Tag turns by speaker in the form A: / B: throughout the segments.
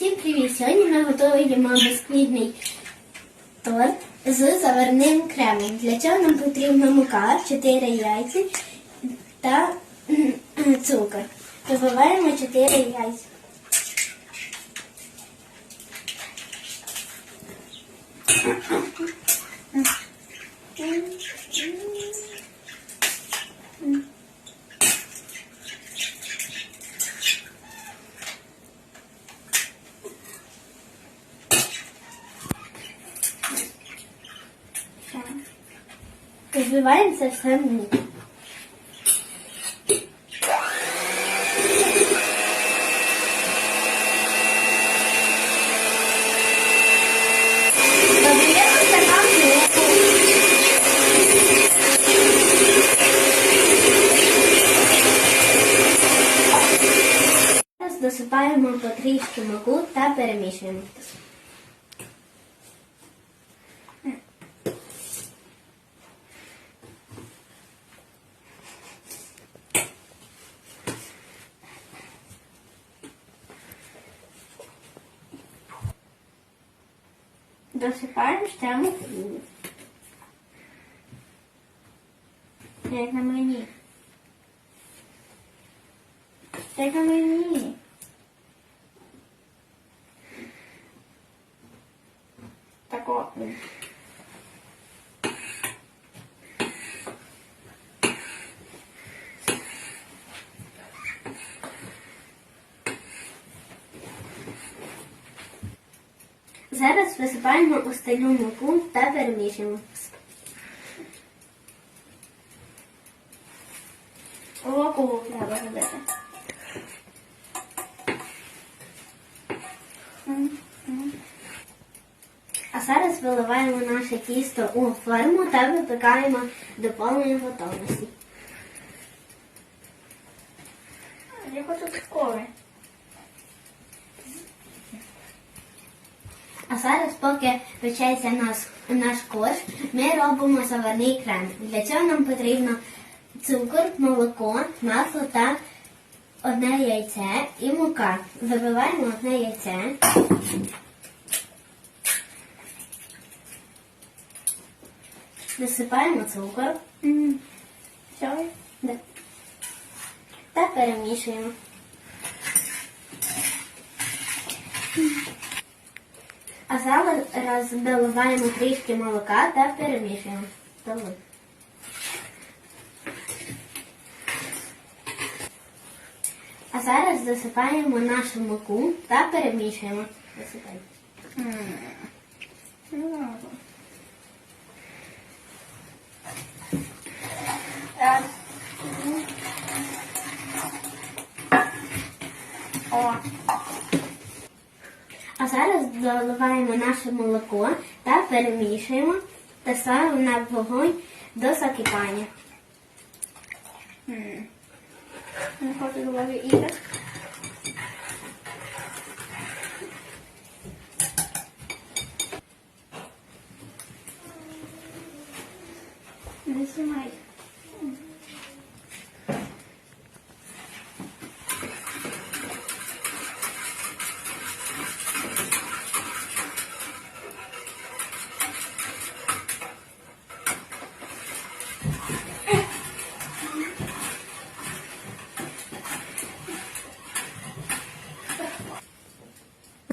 A: Всім привіт! Сьогодні ми готуємо безквітний торт з заварним кремом. Для цього нам потрібна мука, 4 яйця та цукор. Добиваємо 4 яйця. Thank це муку. Зараз досипаємо потрішки муку та перемішуємо. Досипаємо ще муку. Як на мені. Як на мені. Зараз висипаємо остальну муку та перемішуємо. Око треба робити. А зараз виливаємо наше тісто у форму та випікаємо до повної готовності.
B: Я хочу цукрове.
A: А зараз, поки печеться наш, наш корж, ми робимо заварний крем. Для цього нам потрібно цукор, молоко, масло та одне яйце і мука. Вибиваємо одне яйце. Насипаємо цукор
B: Все.
A: Да. та перемішуємо. А зараз доливаємо трішки молока та перемішуємо. А зараз засипаємо нашу муку та перемішуємо. Засипай.
B: Раз. О,
A: А зараз доливаємо наше молоко та перемішуємо та ставимо на вогонь до закипання.
B: не хочу добавити ігор. Не знімай.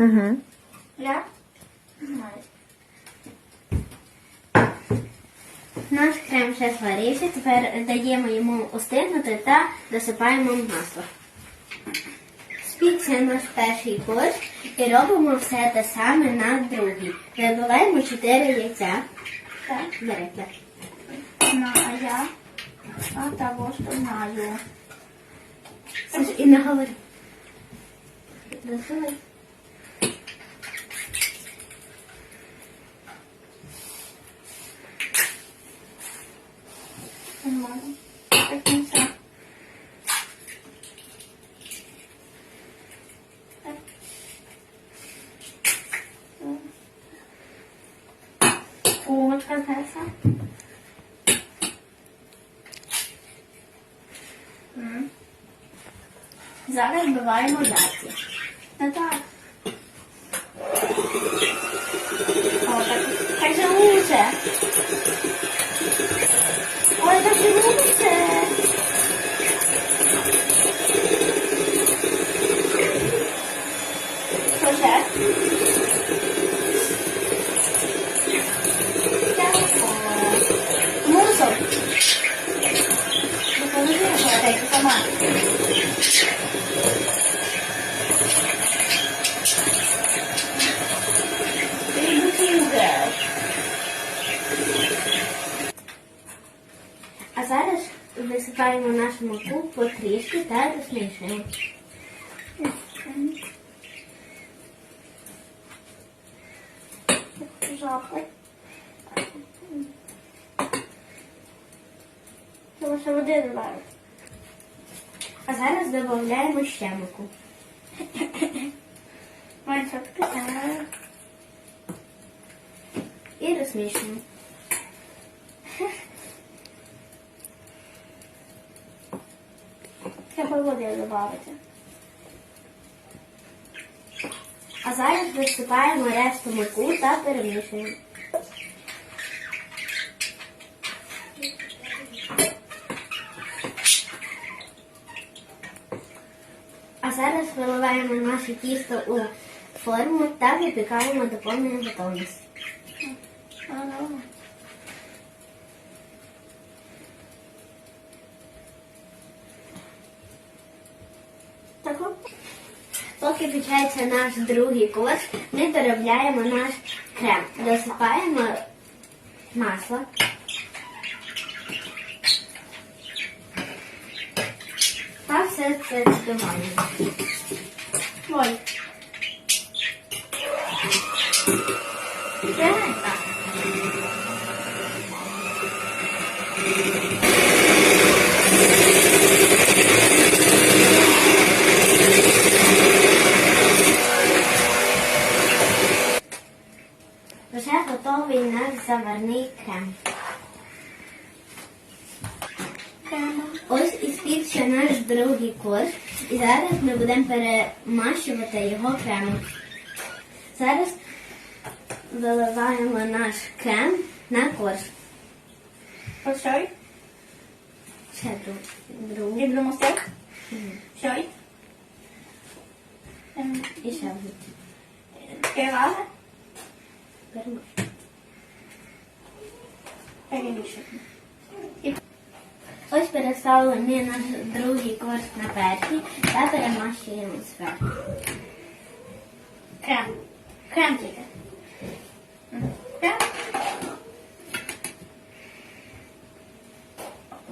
C: Угу.
B: Я?
A: Наш крем ще зварився, тепер даємо йому остигнути та досипаємо масло. Спікся наш перший корж і робимо все те саме на другий. Вибиваємо 4 яйця.
B: Так.
A: Бери.
B: Ну, а я от того, что знаю.
A: Саш, і не говори. Досилай.
B: ăn món cách như sau cuốn cái thế sắc Zaraz bywajmy rację. No tak. O, tak.
A: Także uczę. Thank you. Висипаємо нашу муку потрішки та розмішуємо.
B: Тому що води добавити.
A: А зараз додаємо ще муку.
B: Мальчик.
A: І розмішуємо.
B: Треба води додати.
A: А зараз висипаємо решту муку та перемішуємо. А зараз виливаємо наше тісто у форму та випікаємо до повної готовності.
B: А, ну.
A: Так от. Поки печеться наш другий корж, ми доробляємо наш крем. Досипаємо масло. Та все це збиваємо.
B: Ой. Це так.
A: Вже готовий наш заварний крем. Ось і спікся наш другий корж. І зараз ми будемо перемащувати його кремом. Зараз виливаємо наш крем на корж.
B: Постой.
A: Ще друг- другий.
B: І будемо. Ем,
A: І ще один.
B: Три рази.
A: Перемащуємо. Ось переставили ми наш другий корж на перший та перемащуємо зверху.
B: Крем. Крем тільки. М. Крем.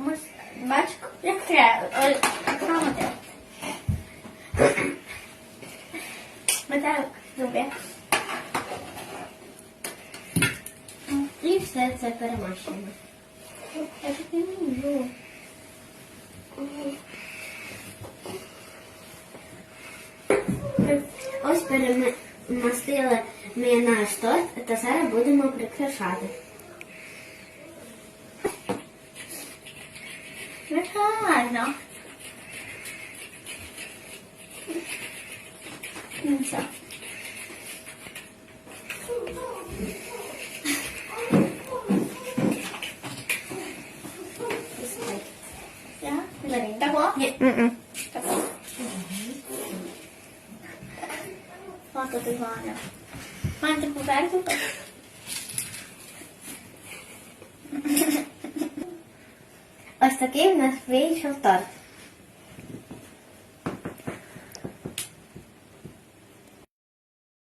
B: Ось, Бач, як треба. Ой, Окремо те. Метелик зуби.
A: І все це перемащуємо.
B: Я так не можу.
A: Ось перемастили ми наш торт та зараз будемо прикрашати.
B: Нормально. Ну все. Фото ти Ваня. Ваня, ти поверху?
A: Ось такий в нас вийшов торт.